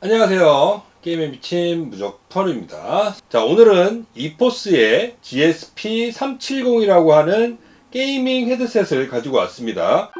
안녕하세요. 게임에 미친 무적털입니다. 자, 오늘은 이포스의 GSP370이라고 하는 게이밍 헤드셋을 가지고 왔습니다.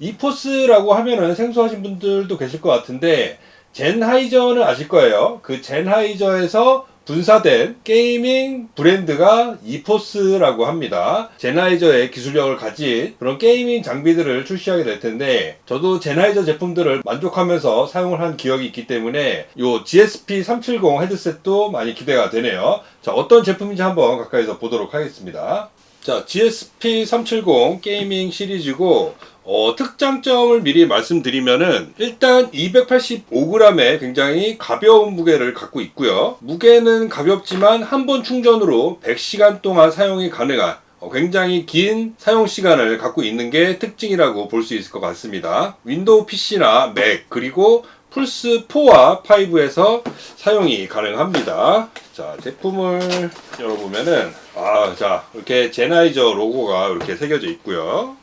이포스라고 하면은 생소하신 분들도 계실 것 같은데 젠하이저는 아실 거예요. 그 젠하이저에서 분사된 게이밍 브랜드가 이포스라고 합니다. 젠하이저의 기술력을 가진 그런 게이밍 장비들을 출시하게 될 텐데 저도 젠하이저 제품들을 만족하면서 사용을 한 기억이 있기 때문에 요 GSP 370 헤드셋도 많이 기대가 되네요. 자, 어떤 제품인지 한번 가까이서 보도록 하겠습니다. 자, GSP 370 게이밍 시리즈고 어, 특장점을 미리 말씀드리면은 일단 285g의 굉장히 가벼운 무게를 갖고 있고요. 무게는 가볍지만 한 번 충전으로 100시간 동안 사용이 가능한 어, 굉장히 긴 사용 시간을 갖고 있는 게 특징이라고 볼 수 있을 것 같습니다. 윈도우 PC나 맥 그리고 플스 4와 5에서 사용이 가능합니다. 자, 제품을 열어보면은 아, 자, 이렇게 제나이저 로고가 이렇게 새겨져 있고요.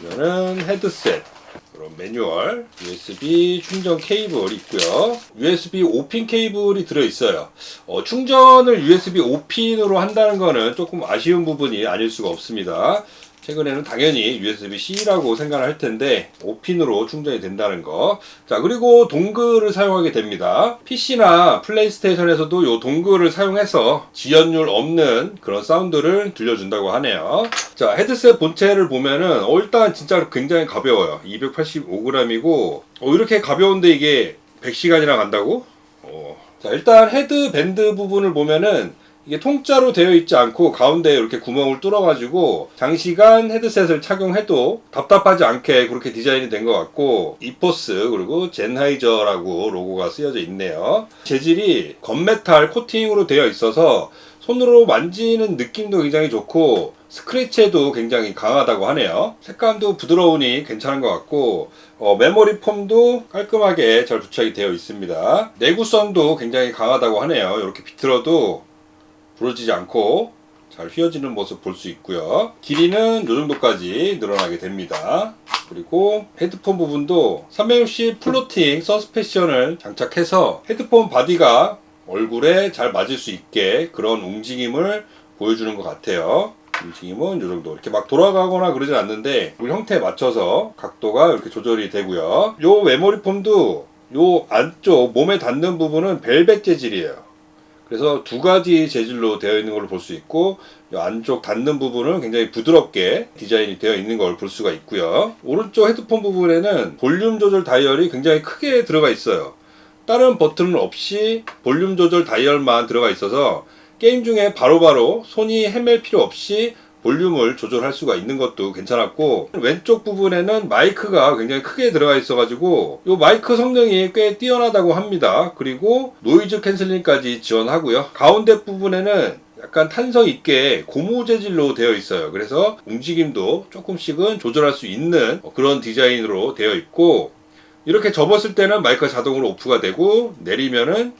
이거는 헤드셋. 그런 매뉴얼 USB 충전 케이블 있고요. USB 5핀 케이블이 들어있어요. 어, 충전을 USB 5핀으로 한다는 거는 조금 아쉬운 부분이 아닐 수가 없습니다 최근에는 당연히 USB-C라고 생각을 할 텐데 5핀으로 충전이 된다는 거. 자, 그리고 동글을 사용하게 됩니다. PC나 플레이스테이션에서도 이 동글을 사용해서 지연율 없는 그런 사운드를 들려준다고 하네요. 자, 헤드셋 본체를 보면은 어, 일단 진짜 굉장히 가벼워요. 285g이고 어, 이렇게 가벼운데 이게 100시간이나 간다고? 어. 자, 일단 헤드 밴드 부분을 보면은 이게 통짜로 되어 있지 않고 가운데에 이렇게 구멍을 뚫어가지고 장시간 헤드셋을 착용해도 답답하지 않게 그렇게 디자인이 된 것 같고 이포스 그리고 젠하이저라고 로고가 쓰여져 있네요. 재질이 건메탈 코팅으로 되어 있어서 손으로 만지는 느낌도 굉장히 좋고 스크래치에도 굉장히 강하다고 하네요. 색감도 부드러우니 괜찮은 것 같고 어, 메모리 폼도 깔끔하게 잘 부착이 되어 있습니다. 내구성도 굉장히 강하다고 하네요. 이렇게 비틀어도 부러지지 않고 잘 휘어지는 모습 볼 수 있고요. 길이는 이 정도까지 늘어나게 됩니다. 그리고 헤드폰 부분도 360 플로팅 서스펜션을 장착해서 헤드폰 바디가 얼굴에 잘 맞을 수 있게 그런 움직임을 보여주는 것 같아요. 움직임은 이 정도 이렇게 막 돌아가거나 그러진 않는데 그 형태에 맞춰서 각도가 이렇게 조절이 되고요. 요 메모리 폼도 요 안쪽 몸에 닿는 부분은 벨벳 재질이에요. 그래서 두 가지 재질로 되어 있는 걸로 볼수 있고 이 안쪽 닿는 부분은 굉장히 부드럽게 디자인이 되어 있는 걸 볼 수가 있고요. 오른쪽 헤드폰 부분에는 볼륨 조절 다이얼이 굉장히 크게 들어가 있어요. 다른 버튼은 없이 볼륨 조절 다이얼만 들어가 있어서 게임 중에 바로바로 손이 헤맬 필요 없이 볼륨을 조절할 수가 있는 것도 괜찮았고 왼쪽 부분에는 마이크가 굉장히 크게 들어가 있어 가지고 이 마이크 성능이 꽤 뛰어나다고 합니다. 그리고 노이즈 캔슬링까지 지원하고요. 가운데 부분에는 약간 탄성 있게 고무 재질로 되어 있어요. 그래서 움직임도 조금씩은 조절할 수 있는 그런 디자인으로 되어 있고 이렇게 접었을 때는 마이크가 자동으로 오프가 되고 내리면은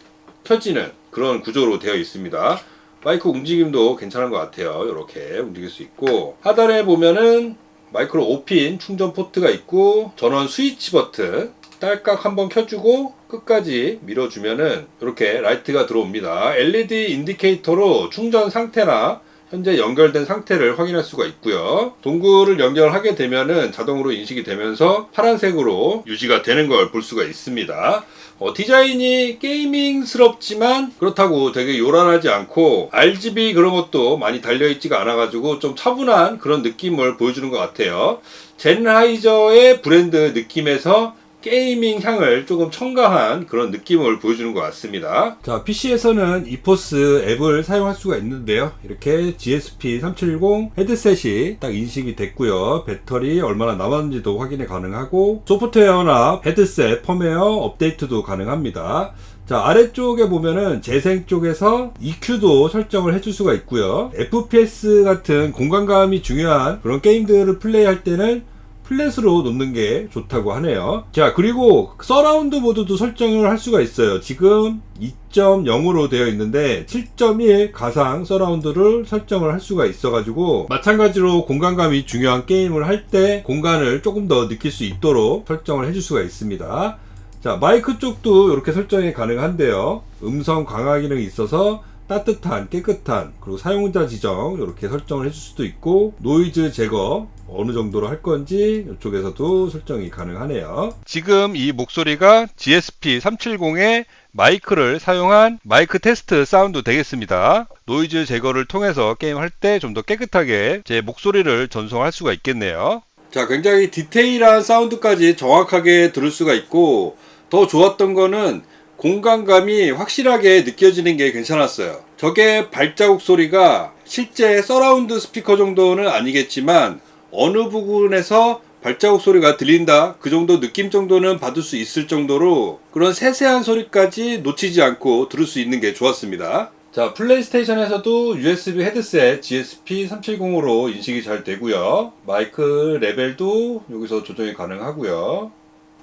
켜지는 그런 구조로 되어 있습니다. 마이크 움직임도 괜찮은 것 같아요. 이렇게 움직일 수 있고 하단에 보면은 마이크로 5핀 충전 포트가 있고 전원 스위치 버튼 딸깍 한번 켜주고 끝까지 밀어주면은 이렇게 라이트가 들어옵니다. LED 인디케이터로 충전 상태나 현재 연결된 상태를 확인할 수가 있고요. 동굴을 연결하게 되면은 자동으로 인식이 되면서 파란색으로 유지가 되는 걸 볼 수가 있습니다. 어, 디자인이 게이밍스럽지만 그렇다고 되게 요란하지 않고 RGB 그런 것도 많이 달려있지가 않아가지고 좀 차분한 그런 느낌을 보여주는 것 같아요. 젠하이저의 브랜드 느낌에서 게이밍 향을 조금 첨가한 그런 느낌을 보여주는 것 같습니다. 자, PC에서는 이포스 앱을 사용할 수가 있는데요. 이렇게 GSP 370 헤드셋이 딱 인식이 됐고요. 배터리 얼마나 남았는지도 확인이 가능하고 소프트웨어나 헤드셋 펌웨어 업데이트도 가능합니다. 자, 아래쪽에 보면은 재생 쪽에서 EQ도 설정을 해줄 수가 있고요. FPS 같은 공간감이 중요한 그런 게임들을 플레이할 때는 플랫으로 놓는 게 좋다고 하네요. 자, 그리고 서라운드 모드도 설정을 할 수가 있어요. 지금 2.0으로 되어 있는데 7.1 가상 서라운드를 설정을 할 수가 있어가지고 마찬가지로 공간감이 중요한 게임을 할 때 공간을 조금 더 느낄 수 있도록 설정을 해줄 수가 있습니다. 자, 마이크 쪽도 이렇게 설정이 가능한데요. 음성 강화 기능이 있어서 따뜻한, 깨끗한, 그리고 사용자 지정 이렇게 설정을 해줄 수도 있고 노이즈 제거 어느 정도로 할 건지 이쪽에서도 설정이 가능하네요. 지금 이 목소리가 GSP370의 마이크를 사용한 마이크 테스트 사운드 되겠습니다. 노이즈 제거를 통해서 게임할 때 좀 더 깨끗하게 제 목소리를 전송할 수가 있겠네요. 자, 굉장히 디테일한 사운드까지 정확하게 들을 수가 있고 더 좋았던 거는 공간감이 확실하게 느껴지는 게 괜찮았어요. 저게 발자국 소리가 실제 서라운드 스피커 정도는 아니겠지만 어느 부분에서 발자국 소리가 들린다 그 정도 느낌 정도는 받을 수 있을 정도로 그런 세세한 소리까지 놓치지 않고 들을 수 있는 게 좋았습니다. 자 플레이스테이션에서도 USB 헤드셋 GSP370으로 인식이 잘 되고요. 마이크 레벨도 여기서 조정이 가능하고요.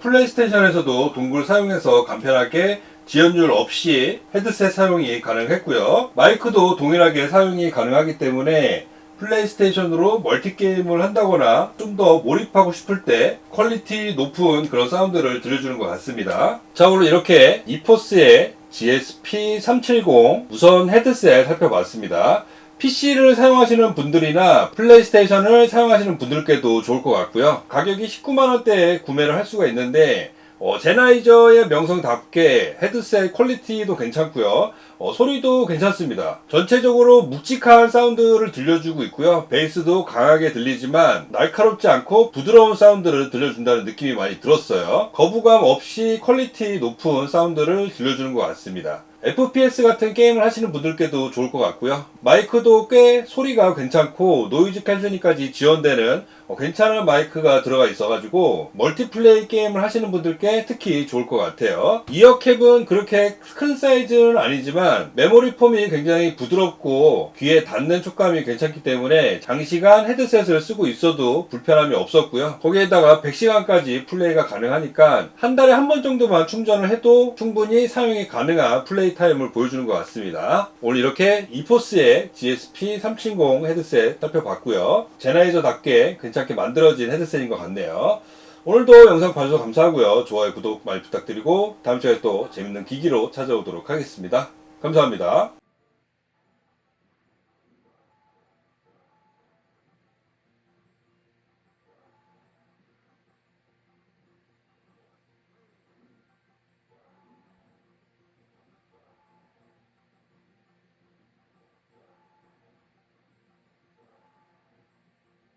플레이스테이션에서도 동굴 사용해서 간편하게 지연율 없이 헤드셋 사용이 가능했고요. 마이크도 동일하게 사용이 가능하기 때문에 플레이스테이션으로 멀티게임을 한다거나 좀 더 몰입하고 싶을 때 퀄리티 높은 그런 사운드를 들려주는 것 같습니다. 자, 오늘 이렇게 이포스의 GSP370 무선 헤드셋 살펴봤습니다. PC를 사용하시는 분들이나 플레이스테이션을 사용하시는 분들께도 좋을 것 같고요. 가격이 19만원대에 구매를 할 수가 있는데 어, 제나이저의 명성답게 헤드셋 퀄리티도 괜찮고요. 어, 소리도 괜찮습니다. 전체적으로 묵직한 사운드를 들려주고 있고요. 베이스도 강하게 들리지만 날카롭지 않고 부드러운 사운드를 들려준다는 느낌이 많이 들었어요. 거부감 없이 퀄리티 높은 사운드를 들려주는 것 같습니다. FPS 같은 게임을 하시는 분들께도 좋을 것 같고요. 마이크도 꽤 소리가 괜찮고 노이즈 캔슬링까지 지원되는 어, 괜찮은 마이크가 들어가 있어가지고 멀티플레이 게임을 하시는 분들께 특히 좋을 것 같아요. 이어캡은 그렇게 큰 사이즈는 아니지만 메모리 폼이 굉장히 부드럽고 귀에 닿는 촉감이 괜찮기 때문에 장시간 헤드셋을 쓰고 있어도 불편함이 없었고요. 거기에다가 100시간까지 플레이가 가능하니까 한 달에 한 번 정도만 충전을 해도 충분히 사용이 가능한 플레이 타임을 보여주는 것 같습니다. 오늘 이렇게 이포스의 GSP370 헤드셋 살펴봤고요. 제나이저답게 괜찮게 만들어진 헤드셋인 것 같네요. 오늘도 영상 봐주셔서 감사하고요. 좋아요, 구독 많이 부탁드리고 다음 주에 또 재밌는 기기로 찾아오도록 하겠습니다. 감사합니다.